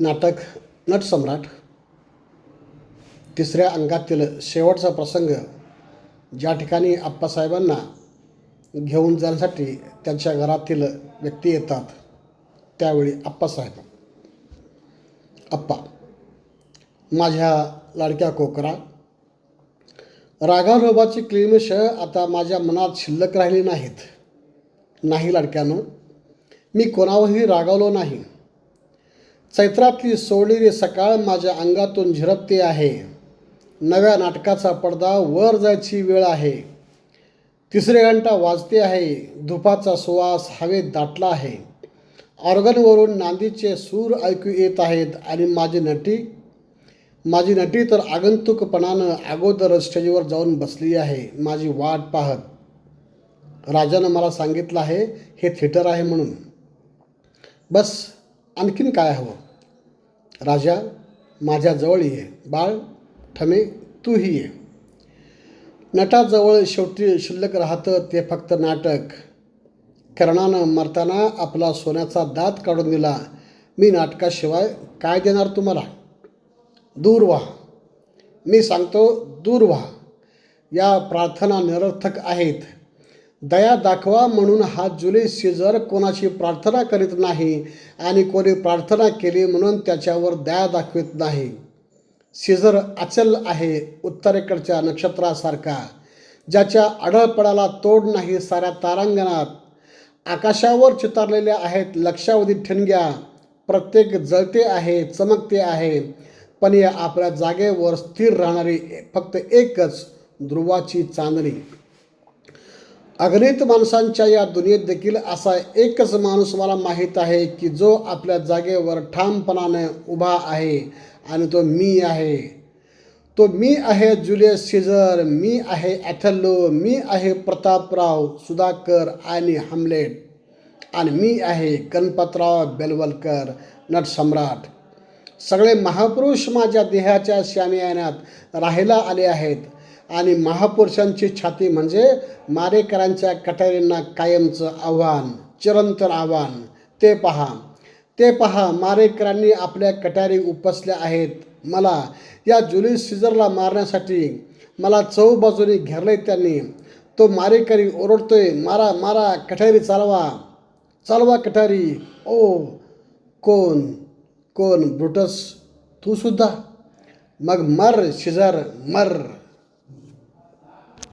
नाटक नटसम्राट. तिसऱ्या अंगातील शेवटचा प्रसंग ज्या ठिकाणी आप्पासाहेबांना घेऊन जाण्यासाठी त्यांच्या घरातील व्यक्ती येतात त्यावेळी आप्पासाहेब. आप्पा माझ्या लाडक्या कोकरा रागारोबाची क्लिमिश आता माझ्या मनात शिल्लक राहिली नाहीत. नाही लाडक्यानं मी कोणावरही रागावलो नाही. चैत्रातली सोडलेली सकाळ माझ्या अंगातून झिरपते आहे. नव्या नाटकाचा पडदा वर जायची वेळ आहे. तिसरे घंटा वाजते आहे. धुपाचा सुवास हवेत दाटला आहे. ऑर्गनवरून नांदीचे सूर ऐकू येत आहेत आणि माझी नटी माझी नटी तर आगंतुकपणानं अगोदर स्टेजवर जाऊन बसली आहे. माझी वाट पाहत. राजानं मला सांगितलं आहे हे थिएटर आहे म्हणून. बस आणखीन काय हवं? राजा माझ्याजवळ ये. बाळ ठमे तूही ये. नटाजवळ शेवटी शिल्लक राहतं ते फक्त नाटक. कर्णानं मरताना आपला सोन्याचा दात काढून दिला. मी नाटकाशिवाय काय देणार तुम्हाला? दूर व्हा. मी सांगतो दूर व्हा. या प्रार्थना निरर्थक आहेत. दया दाखवा म्हणून हा जुलिस सीझर कोणाची प्रार्थना करीत नाही आणि कोणी प्रार्थना केली म्हणून त्याच्यावर दया दाखवित नाही. सीझर अचल आहे उत्तरेकडच्या नक्षत्रासारखा ज्याच्या आढळपणाला तोड नाही साऱ्या तारांगणात. आकाशावर चितारलेल्या आहेत लक्षावधी ठिणग्या प्रत्येक जळते आहे चमकते आहे पण या आपल्या जागेवर स्थिर राहणारी फक्त एकच ध्रुवाची चांदणी. अगणित माणसांच्या या दुनियेत देखील असा एकच माणूस मला माहीत आहे की जो आपल्या जागेवर ठामपणाने उभा आहे आणि तो मी आहे. तो मी आहे जुलियस सीझर मी आहे ॲथल्लो मी आहे प्रतापराव सुधाकर आणि हमलेट आणि मी आहे गणपतराव बेलवलकर नटसम्राट सगळे महापुरुष माझ्या देहाच्या श्यामियानात राहायला आले आहेत. आणि महापुरुषांची छाती म्हणजे मारेकरांच्या कटारींना कायमचं आव्हान चिरंतर आव्हान. ते पहा ते पहा मारेकरांनी आपल्या कटारी उपसल्या आहेत. मला या जुलिस सीझरला मारण्यासाठी मला चौबाजूने घेरले त्यांनी. तो मारेकरी ओरडतोय मारा मारा कठारी चालवा चालवा कठारी ओ कोण कोण ब्रुटस? तू सुद्धा? मग मर शिजर मर.